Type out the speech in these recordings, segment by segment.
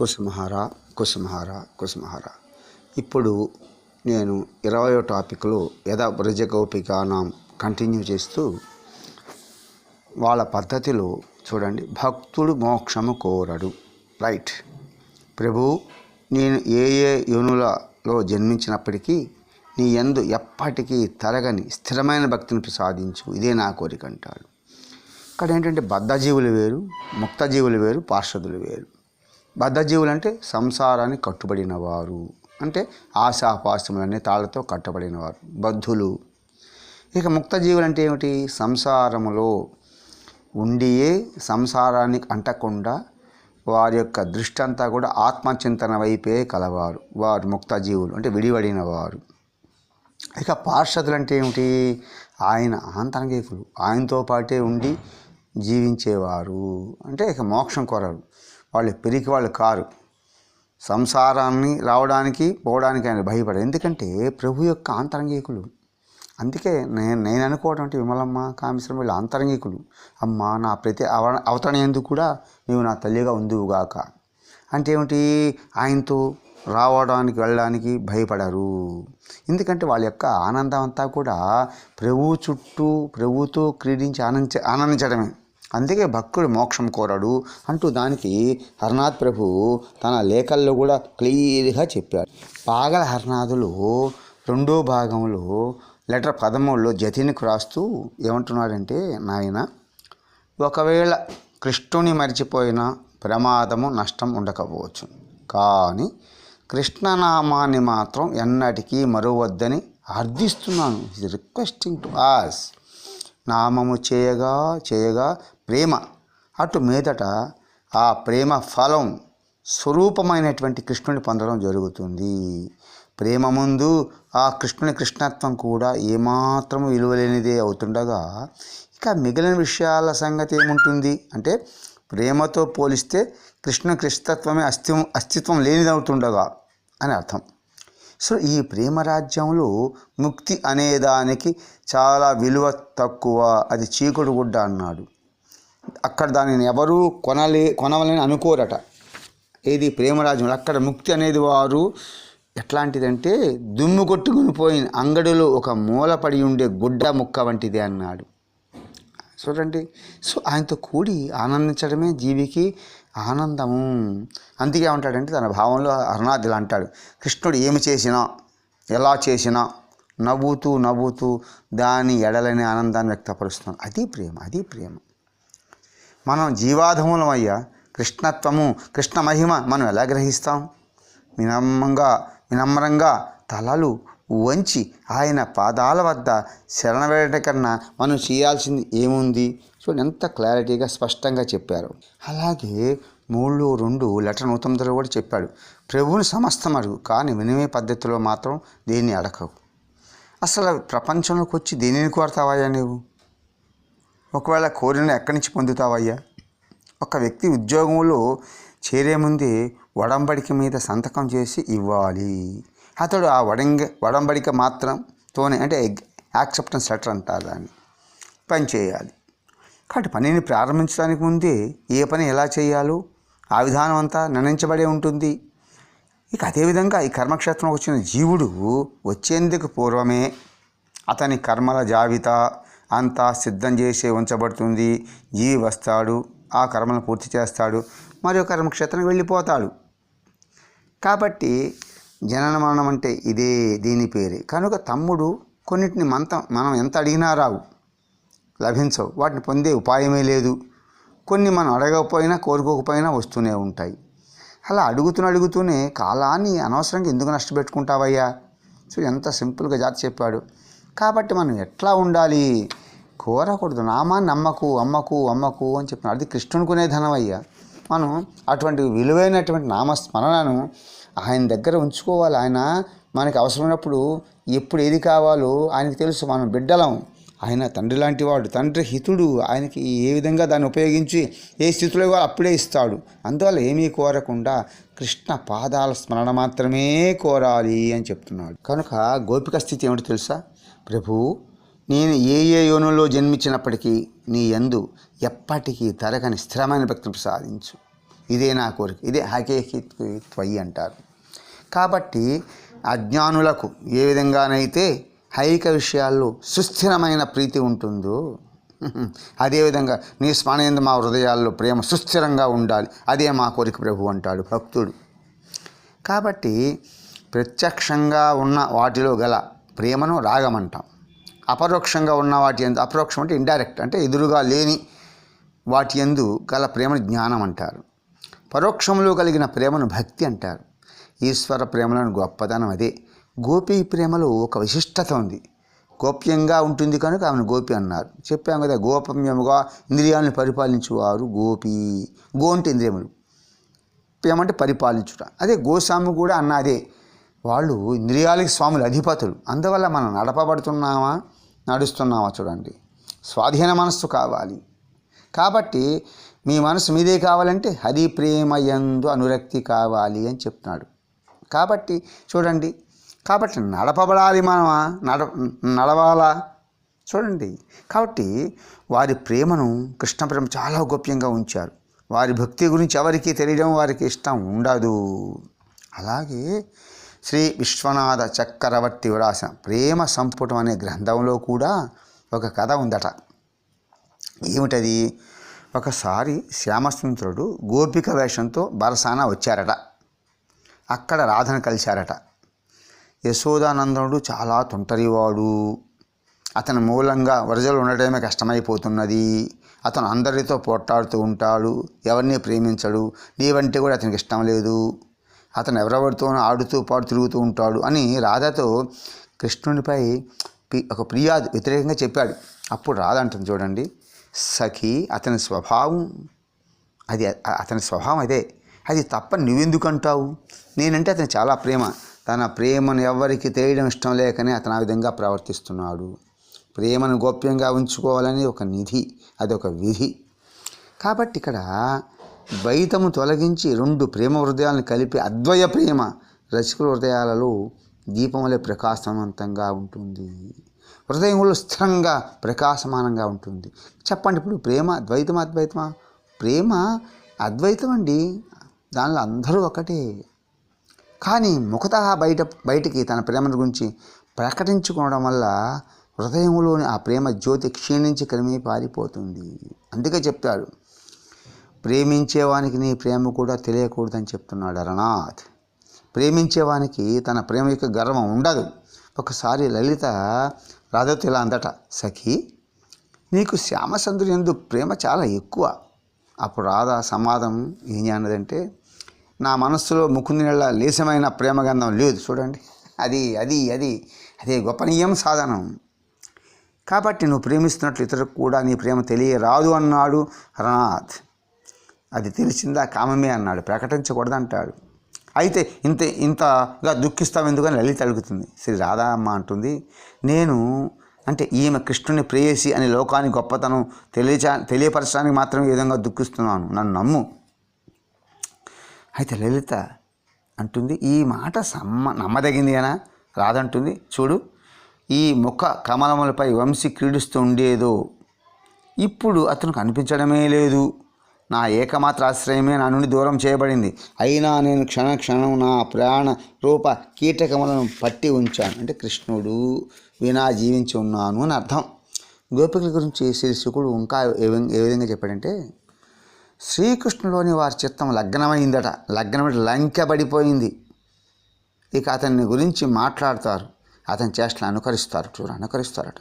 కుసుమహార కుసుమహార కుసుమహార. ఇప్పుడు నేను ఇరవయో టాపిక్లో యథ బ్రజగోపికానం కంటిన్యూ చేస్తూ వాళ్ళ పద్ధతిలో చూడండి. భక్తుడు మోక్షము కోరడు. రైట్. ప్రభు నేను ఏ ఏ యోనులలో జన్మించినప్పటికీ నీ ఎందు ఎప్పటికీ తరగని స్థిరమైన భక్తిని ప్రసాదించు. ఇదే నా కోరిక అంటాడు. ఇక్కడ ఏంటంటే బద్ధజీవులు వేరు ముక్తజీవులు వేరు పార్షదులు వేరు. బద్ధజీవులు అంటే సంసారాన్ని కట్టుబడిన వారు అంటే ఆశాపాశములనే తాళ్ళతో కట్టబడిన వారు బద్ధులు. ఇక ముక్తజీవులు అంటే ఏమిటి? సంసారములో ఉండియే సంసారానికి అంటకుండా వారి యొక్క దృష్టి అంతా కూడా ఆత్మచింతన వైపే కలవారు. వారు ముక్తజీవులు అంటే విడివడిన వారు ఇక పార్షదులు అంటే ఏమిటి? ఆయన ఆంతరంగికులు ఆయనతో పాటే ఉండి జీవించేవారు. అంటే ఇక మోక్షం కోరరు. వాళ్ళు పెరిగి వాళ్ళు కారు. సంసారాన్ని రావడానికి పోవడానికి ఆయన భయపడరు. ఎందుకంటే ప్రభు యొక్క ఆంతరంగికులు అందుకే నేను నేను అనుకోవడం అంటే విమలమ్మ కామేశ్వరం వీళ్ళు అంతరంగికులు. అమ్మ నా ప్రతి అవ అవతరణ ఎందుకు కూడా నీవు నా తల్లిగా ఉందివుగాక అంటే ఏమిటి? ఆయనతో రావడానికి వెళ్ళడానికి భయపడరు. ఎందుకంటే వాళ్ళ యొక్క ఆనందం అంతా కూడా ప్రభు చుట్టూ ప్రభుతో క్రీడించి ఆనందించ ఆనందించడమే. అందుకే భక్తుడు మోక్షం కోరడు అంటూ దానికి హరనాథ్ ప్రభు తన లేఖల్లో కూడా క్లియర్గా చెప్పాడు. పాగల హరనాథులు రెండో భాగంలో లెటర్ పదమూడులో జతినికి రాస్తూ ఏమంటున్నాడంటే నాయన ఒకవేళ కృష్ణుని మర్చిపోయిన ప్రమాదము నష్టం ఉండకపోవచ్చు. కానీ కృష్ణనామాన్ని మాత్రం ఎన్నటికీ మరువద్దని అర్థిస్తున్నాను. రిక్వెస్టింగ్ టు ఆస్ నామము చేయగా చేయగా ప్రేమ. అటు మీదట ఆ ప్రేమ ఫలం స్వరూపమైనటువంటి కృష్ణుని పొందడం జరుగుతుంది. ప్రేమ ముందు ఆ కృష్ణుని కృష్ణత్వం కూడా ఏమాత్రం విలువలేనిదే అవుతుండగా ఇక మిగిలిన విషయాల సంగతి ఏముంటుంది? అంటే ప్రేమతో పోలిస్తే కృష్ణ కృష్ణత్వమే అస్తి అస్తిత్వం లేనిదవుతుండగా అని అర్థం. సో ఈ ప్రేమ రాజ్యంలో ముక్తి అనేదానికి చాలా విలువ తక్కువ. అది చీకుడు గుడ్డ అన్నాడు. అక్కడ దానిని ఎవరూ కొనలే కొనవలని అనుకోరట. ఏది ప్రేమరాజ్యం అక్కడ ముక్తి అనేది వారు ఎట్లాంటిదంటే దుమ్ము కొట్టుకుని పోయిన అంగడిలో ఒక మూలపడి ఉండే గుడ్డ ముక్క వంటిది అన్నాడు. చూడండి. సో ఆయనతో కూడి ఆనందించడమే జీవికి ఆనందము. అందుకే ఉంటాడంటే తన భావంలో అరుణాథ్ అంటాడు. కృష్ణుడు ఏమి చేసినా ఎలా చేసినా నవ్వుతూ నవ్వుతూ దాని ఎడలని ఆనందాన్ని వ్యక్తపరుస్తున్నాడు. అది ప్రేమ అది ప్రేమ. మనం జీవాధములం అయ్యా కృష్ణత్వము కృష్ణ మహిమ మనం ఎలా గ్రహిస్తాం? వినమ్రంగా వినమ్రంగా తలలు వంచి ఆయన పాదాల వద్ద శరణ వేయడం కన్నా మనం చేయాల్సింది ఏముంది? చూడండి ఎంత క్లారిటీగా స్పష్టంగా చెప్పారు. అలాగే మూడు రెండు లెటర్ నూతన కూడా చెప్పాడు. ప్రభువుని సమస్తం అడుగు కానీ వినిమే పద్ధతిలో మాత్రం దేన్ని అడగవు. అసలు ప్రపంచంలోకి వచ్చి దేనిని కోరతావయ్యా నువ్వు ఒకవేళ కోరిన ఎక్కడి నుంచి పొందుతావయ్యా? ఒక వ్యక్తి ఉద్యోగంలో చేరే ముందే వడంబడిక మీద సంతకం చేసి ఇవ్వాలి. అతడు ఆ వడంగ వడంబడిక మాత్రంతోనే అంటే యాక్సెప్టెన్స్ లెటర్ అంటారు దాన్ని. పని చేయాలి. కాబట్టి పనిని ప్రారంభించడానికి ముందే ఏ పని ఎలా చేయాలో ఆ విధానం అంతా నిర్ణయించబడే ఉంటుంది. ఇక అదేవిధంగా ఈ కర్మక్షేత్రం వచ్చిన జీవుడు వచ్చేందుకు పూర్వమే అతని కర్మల జాబితా అంతా సిద్ధం చేసి ఉంచబడుతుంది. జీవి వస్తాడు ఆ కర్మను పూర్తి చేస్తాడు మరియు కర్మక్షేత్రం వెళ్ళిపోతాడు. కాబట్టి జనన మరణం అంటే ఇదే దీని పేరే. కనుక తమ్ముడు కొన్నిటిని మంతం మనం ఎంత అడిగినా రావు లభించవు. వాటిని పొందే ఉపాయమే లేదు. కొన్ని మనం అడగకపోయినా కోరుకోకపోయినా వస్తూనే ఉంటాయి. అలా అడుగుతూనే అడుగుతూనే కాలాన్ని అనవసరంగా ఎందుకు నష్టపెట్టుకుంటావయ్యా? సో ఎంత సింపుల్గా జాతి చెప్పాడు. కాబట్టి మనం ఎట్లా ఉండాలి? కోరకూడదు. నామాన్ని నమ్మకు అమ్మకు అమ్మకు అని చెప్పినాడు అది కృష్ణుడుకునే ధనం అయ్యా మనం అటువంటి విలువైనటువంటి నామస్మరణను ఆయన దగ్గర ఉంచుకోవాలి. ఆయన మనకి అవసరమైనప్పుడు ఎప్పుడు ఏది కావాలో ఆయనకి తెలుసు. మనం బిడ్డలం. ఆయన తండ్రి లాంటి వాడు తండ్రి హితుడు. ఆయనకి ఏ విధంగా దాన్ని ఉపయోగించి ఏ స్థితిలో ఇవ్వాలి అప్పుడే ఇస్తాడు. అందువల్ల ఏమీ కోరకుండా కృష్ణ పాదాల స్మరణ మాత్రమే కోరాలి అని చెప్తున్నాడు. కనుక గోపిక స్థితి ఏమిటి తెలుసా? ప్రభు నేను ఏ ఏ యోనులో జన్మించినప్పటికీ నీ యందు ఎప్పటికీ తరగని స్థిరమైన భక్తిని ప్రసాదించు. ఇదే నా కోరిక. ఇదే హకేకి త్వయి అంటారు. కాబట్టి అజ్ఞానులకు ఏ విధంగానైతే హైక విషయాల్లో సుస్థిరమైన ప్రీతి ఉంటుందో అదేవిధంగా నీ స్మరణేందు మా హృదయాల్లో ప్రేమ సుస్థిరంగా ఉండాలి. అదే మా కోరిక ప్రభు అంటాడు భక్తుడు. కాబట్టి ప్రత్యక్షంగా ఉన్న వాటిలో గల ప్రేమను రాగమంటాం. అపరోక్షంగా ఉన్న వాటి ఎందు అపరోక్షం అంటే ఇండైరెక్ట్ అంటే ఎదురుగా లేని వాటి ఎందు గల ప్రేమను జ్ఞానం అంటారు. పరోక్షంలో కలిగిన ప్రేమను భక్తి అంటారు. ఈశ్వర ప్రేమలను గొప్పతనం అదే. గోపి ప్రేమలో ఒక విశిష్టత ఉంది. గోప్యంగా ఉంటుంది కనుక ఆమెను గోపి అన్నారు. చెప్పాం కదా గోపమ్యముగా ఇంద్రియాలను పరిపాలించేవారు గోపి గో అంటే ఇంద్రియములు. ఏమంటే పరిపాలించుట. అదే గోస్వామి కూడా అన్నదే వాళ్ళు ఇంద్రియాలకి స్వాములు అధిపతులు. అందువల్ల మనం నడపబడుతున్నామా? నడుస్తున్నావా చూడండి. స్వాధీన మనస్సు కావాలి. కాబట్టి మీ మనసు మీదే కావాలంటే హరి ప్రేమ యందు అనురక్తి కావాలి అని చెప్తున్నాడు. కాబట్టి చూడండి. కాబట్టి నడపబడాలి మనమా? నడ నడవాలా? చూడండి. కాబట్టి వారి ప్రేమను కృష్ణ ప్రేమ చాలా గోప్యంగా ఉంచారు. వారి భక్తి గురించి ఎవరికి తెలియడం వారికి ఇష్టం ఉండదు. అలాగే శ్రీ విశ్వనాథ చక్రవర్తి వ్రాసిన ప్రేమ సంపుటం అనే గ్రంథంలో కూడా ఒక కథ ఉందట. ఏమిటది? ఒకసారి శ్యామసుందరుడు గోపిక వేషంతో బరసాన వచ్చారట. అక్కడ రాధను కలిశారట. యశోదానందనుడు చాలా తుంటరివాడు. అతని మూలంగా వరజలు ఉండడమే కష్టమైపోతున్నది. అతను అందరితో పోట్లాడుతూ ఉంటాడు. ఎవరిని ప్రేమించడు. నీవంటే కూడా అతనికి ఇష్టం లేదు. అతను ఎవరెవరితోనూ ఆడుతూ పాడు తిరుగుతూ ఉంటాడు అని రాధతో కృష్ణునిపై ఒక ఫిర్యాదు వ్యతిరేకంగా చెప్పాడు. అప్పుడు రాధ అంటుంది చూడండి సఖి అతని స్వభావం అది అతని స్వభావం అదే. అది తప్ప నువ్వెందుకు అంటావు నేనంటే అతను చాలా ప్రేమ. తన ప్రేమను ఎవరికి తెలియడం ఇష్టం లేకనే అతను ఆ విధంగా ప్రవర్తిస్తున్నాడు. ప్రేమను గోప్యంగా ఉంచుకోవాలని ఒక నిధి అది ఒక విధి. కాబట్టి ఇక్కడ ద్వైతము తొలగించి రెండు ప్రేమ హృదయాలను కలిపి అద్వయ ప్రేమ రసికుల హృదయాలలో దీపములే ప్రకాశవంతంగా ఉంటుంది. హృదయంలో స్థిరంగా ప్రకాశమానంగా ఉంటుంది. చెప్పండి ఇప్పుడు ప్రేమ ద్వైతమా అద్వైతమా? ప్రేమ అద్వైతం అండి దానిలో అందరూ ఒకటే. కానీ ముఖత బయట బయటికి తన ప్రేమను గురించి ప్రకటించుకోవడం వల్ల హృదయంలోని ఆ ప్రేమ జ్యోతి క్షీణించి క్రమే పారిపోతుంది అందుకే చెప్తాడు ప్రేమించేవానికి నీ ప్రేమ కూడా తెలియకూడదని చెప్తున్నాడు అరనాథ్ ప్రేమించేవానికి తన ప్రేమ యొక్క గర్వం ఉండదు. ఒకసారి లలిత రాధతో ఇలా అందట సఖి నీకు శ్యామసుందరి ఎందు ప్రేమ చాలా ఎక్కువ. అప్పుడు రాధ సమాధం ఏం అన్నదంటే నా మనస్సులో ముకుంది నెల లేసమైన ప్రేమగంధం లేదు చూడండి. అది అది అది అదే గొప్పనీయం సాధనం. కాబట్టి నువ్వు ప్రేమిస్తున్నట్లు ఇతరులకు కూడా నీ ప్రేమ తెలియరాదు అన్నాడు రనాథ్ అది తెలిసిందా కామమే అన్నాడు. ప్రకటించకూడదు అంటాడు అయితే ఇంత ఇంతగా దుఃఖిస్తావు ఎందుకని లలిత అడుగుతుంది. శ్రీ రాధామ్మ అంటుంది నేను అంటే ఈమె కృష్ణుని ప్రేయసి అని లోకానికి గొప్పతనం తెలియచా తెలియపరచడానికి మాత్రమే ఈ విధంగా దుఃఖిస్తున్నాను. నన్ను నమ్ము. అయితే లలిత అంటుంది ఈ మాట సమ్మ నమ్మదగింది అనా రాదంటుంది చూడు ఈ ముఖ కమలములపై వంశీ క్రీడిస్తూ ఉండేదో. ఇప్పుడు అతను కనిపించడమే లేదు. నా ఏకమాత్ర ఆశ్రయమే నా నుండి దూరం చేయబడింది. అయినా నేను క్షణ క్షణం నా ప్రాణ రూప కీటకములను పట్టి ఉంచాను. అంటే కృష్ణుడు వినా జీవించి ఉన్నాను అని అర్థం. గోపికల గురించి శ్రీ శుకుడు ఇంకా ఏ విధంగా- ఏ విధంగా చెప్పాడంటే శ్రీకృష్ణులోని వారి చిత్తం లగ్నమైందట. లగ్నమై లంకెబడిపోయింది. ఇక అతన్ని గురించి మాట్లాడతారు. అతని చేష్టలు అనుకరిస్తారు. చూడు అనుకరిస్తారట.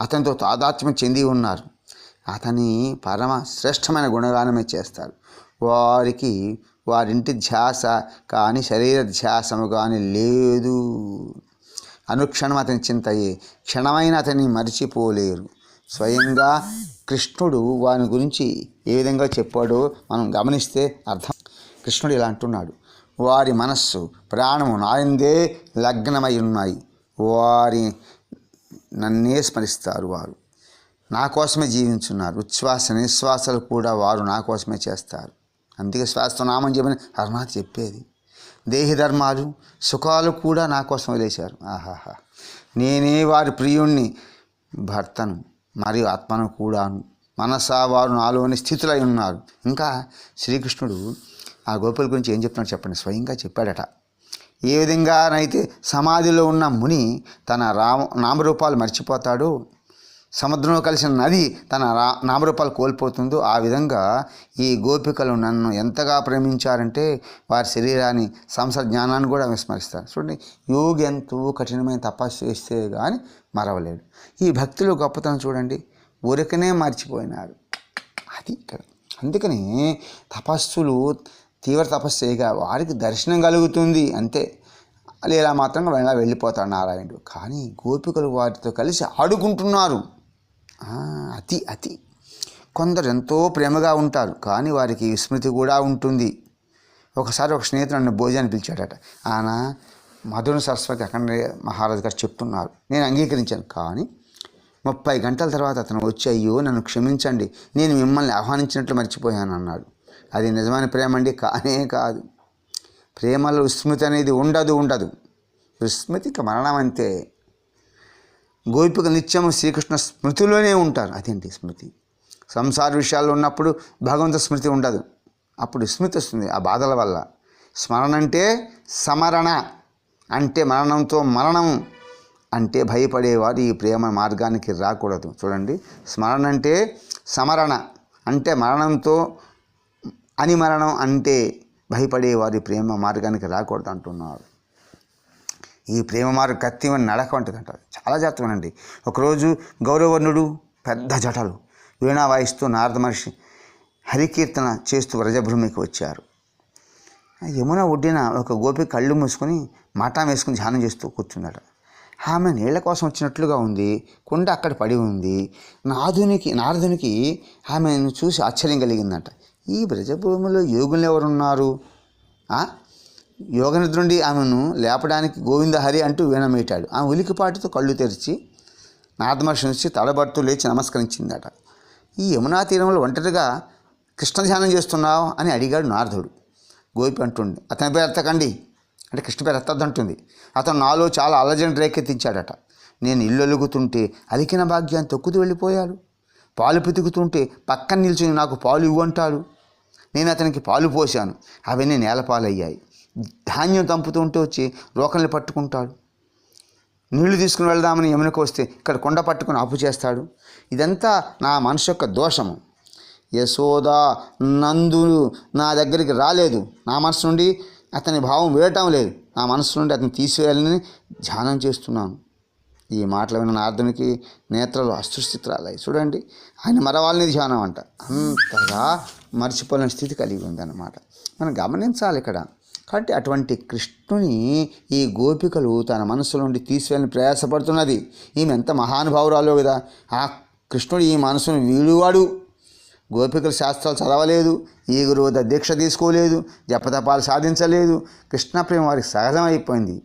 అతనితో తాదాత్మ్యం చెంది ఉన్నారు. అతని పరమ శ్రేష్టమైన గుణగానమే చేస్తారు వారికి వారింటి ధ్యాస కానీ శరీర ధ్యాసము కానీ లేదు. అనుక్షణం అతని చింతయే క్షణమైన అతన్ని మరిచిపోలేరు. స్వయంగా కృష్ణుడు వాని గురించి ఏ విధంగా చెప్పాడో మనం గమనిస్తే అర్థం. కృష్ణుడు ఇలా అంటున్నాడు వారి మనస్సు ప్రాణము నాయందే లగ్నమై ఉన్నాయి. వారి నన్నే స్మరిస్తారు వారు. నా కోసమే జీవించున్నారు. ఉచ్ఛ్వాస నిశ్వాసాలు కూడా వారు నా కోసమే చేస్తారు. అందుకే శ్వాసతో నామని చెప్పని హరనాథ్ చెప్పేది. దేహి ధర్మాలు సుఖాలు కూడా నా కోసం వదిలేశారు. ఆహాహా. నేనే వారి ప్రియుణ్ణి భర్తను మరియు ఆత్మను కూడాను. మనసా వారు నాలోని స్థితులై ఉన్నారు. ఇంకా శ్రీకృష్ణుడు ఆ గోపుల గురించి ఏం చెప్తున్నాడు చెప్పండి. స్వయంగా చెప్పాడట. ఏ విధంగానైతే సమాధిలో ఉన్న ముని తన రామ నామరూపాలు మర్చిపోతాడు సముద్రంలో కలిసిన నది తన రా నామరూపాలు కోల్పోతుందో ఆ విధంగా ఈ గోపికలు నన్ను ఎంతగా ప్రేమించారంటే వారి శరీరాన్ని సంసార జ్ఞానాన్ని కూడా విస్మరిస్తారు. చూడండి యోగి ఎంతో కఠినమైన తపస్సు చేస్తే కానీ మరవలేడు. ఈ భక్తులు గొప్పతనం చూడండి ఊరికనే మర్చిపోయినారు. అది ఇక్కడ. అందుకని తపస్సులు తీవ్ర తపస్సు చేయగా వారికి దర్శనం కలుగుతుంది అంతే. లేదా మాత్రంగా వెళ్ళిపోతాడు నారాయణుడు. కానీ గోపికలు వారితో కలిసి ఆడుకుంటున్నారు. అతి అతి. కొందరు ఎంతో ప్రేమగా ఉంటారు కానీ వారికి విస్మృతి కూడా ఉంటుంది. ఒకసారి ఒక స్నేహితుడు నన్ను భోజనాన్ని పిలిచాడట. ఆయన మధుర సరస్వతి అఖండ మహారాజు గారు చెప్తున్నారు. నేను అంగీకరించాను కానీ ముప్పై గంటల తర్వాత అతను వచ్చి అయ్యో నన్ను క్షమించండి. నేను మిమ్మల్ని ఆహ్వానించినట్లు మర్చిపోయాను అన్నాడు. అది నిజమైన ప్రేమ అండి కానే కాదు. ప్రేమలో విస్మృతి అనేది ఉండదు ఉండదు. విస్మృతికి మరణం అంతే. గోపిక నిత్యం శ్రీకృష్ణ స్మృతిలోనే ఉంటారు. అదేంటి స్మృతి? సంసార విషయాల్లో ఉన్నప్పుడు భగవంత స్మృతి ఉండదు. అప్పుడు స్మృతి వస్తుంది ఆ బాధల వల్ల. స్మరణ అంటే సమరణ. అంటే మరణంతో మరణం. అంటే భయపడేవారు ఈ ప్రేమ మార్గానికి రాకూడదు. చూడండి. స్మరణ అంటే సమరణ. అంటే మరణంతో అని మరణం అంటే భయపడేవారి ప్రేమ మార్గానికి రాకూడదు అంటున్నారు. ఈ ప్రేమ మార్గ కత్తిమని నడక వంటిదంట. చాలా జాతకమనండి ఒకరోజు గౌరవర్ణుడు పెద్ద జటలు. వీణా వాయిస్తూ నారద మహర్షి హరికీర్తన చేస్తూ వ్రజభూమికి వచ్చారు. యమున ఒడ్డిన ఒక గోపి కళ్ళు మూసుకొని మఠం వేసుకుని ధ్యానం చేస్తూ కూర్చుందట ఆమె నీళ్ళ కోసం వచ్చినట్లుగా ఉంది. కుండ అక్కడ పడి ఉంది. నాదునికి నారదునికి ఆమెను చూసి ఆశ్చర్యం కలిగిందంట. ఈ బ్రజభూమిలో యోగులు ఎవరున్నారు? యోగనిద్రుండి ఆమెను లేపడానికి గోవిందహరి అంటూ వీణమేటాడు. ఆమె ఉలికిపాటుతో కళ్ళు తెరిచి నారదమహర్షి నుంచి తడబడుతూ లేచి నమస్కరించిందట. ఈ యమునా తీరంలో ఒంటరిగా కృష్ణ ధ్యానం చేస్తున్నావు అని అడిగాడు నారదుడు. గోపి అంటుండి అతని పేరు ఎత్తకండి అంటే కృష్ణ పేరు ఎత్తద్దంటుంది అతను నాలో చాలా అలజడి రేకెత్తించాడట. నేను ఇల్లు అలుగుతుంటే అలికిన భాగ్యాన్ని తొక్కుతూ వెళ్ళిపోయాడు. పాలు పితుకుతుంటే పక్కన నిల్చుని నాకు పాలు ఇవ్వంటాడు నేను అతనికి పాలు పోశాను. అవన్నీ నేలపాలయ్యాయి. ధాన్యం తంపుతుంటే వచ్చి రోకల్ని పట్టుకుంటాడు. నీళ్ళు తీసుకుని వెళ్దామని యమునకు వస్తే ఇక్కడ కొండ పట్టుకుని అప్పు చేస్తాడు. ఇదంతా నా మనసు యొక్క దోషము. యశోద నందు నా దగ్గరికి రాలేదు. నా మనసు నుండి అతని భావం వేయటం లేదు. నా మనసు నుండి అతను తీసివేయాలని ధ్యానం చేస్తున్నాను. ఈ మాటలు విన్న నారదునికి నేత్రాలు అస్పృశ్చిత్రాలయ్యి చూడండి ఆయన మరవాలని ధ్యానం అంట. అంతగా మర్చిపోలేని స్థితి కలిగి ఉందన్నమాట. మనం గమనించాలి ఇక్కడ. కాబట్టి అటువంటి కృష్ణుని ఈ గోపికలు తన మనసు నుండి తీసివేయాలని ప్రయాసపడుతున్నది. ఈమె ఎంత మహానుభావురాలో కదా. ఆ కృష్ణుడు ఈ మనసును వీడువాడు. గోపికల శాస్త్రాలు చదవలేదు. ఈ గురువు దీక్ష తీసుకోలేదు. జపతపాలు సాధించలేదు. కృష్ణ ప్రేమ వారికి సహజం అయిపోయింది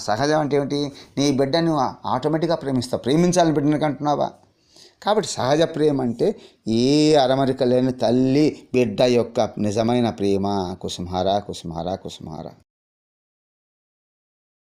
సహజం అంటే ఏమిటి? నీ బిడ్డను ఆటోమేటిక్గా ప్రేమిస్తావు ప్రేమించాలని బిడ్డనికి అంటున్నావా కాబట్టి సహజ ప్రేమ అంటే ఏ అరమరిక లేని తల్లి బిడ్డ యొక్క నిజమైన ప్రేమ. కుసుమహార కుసుమహార కుసుమహార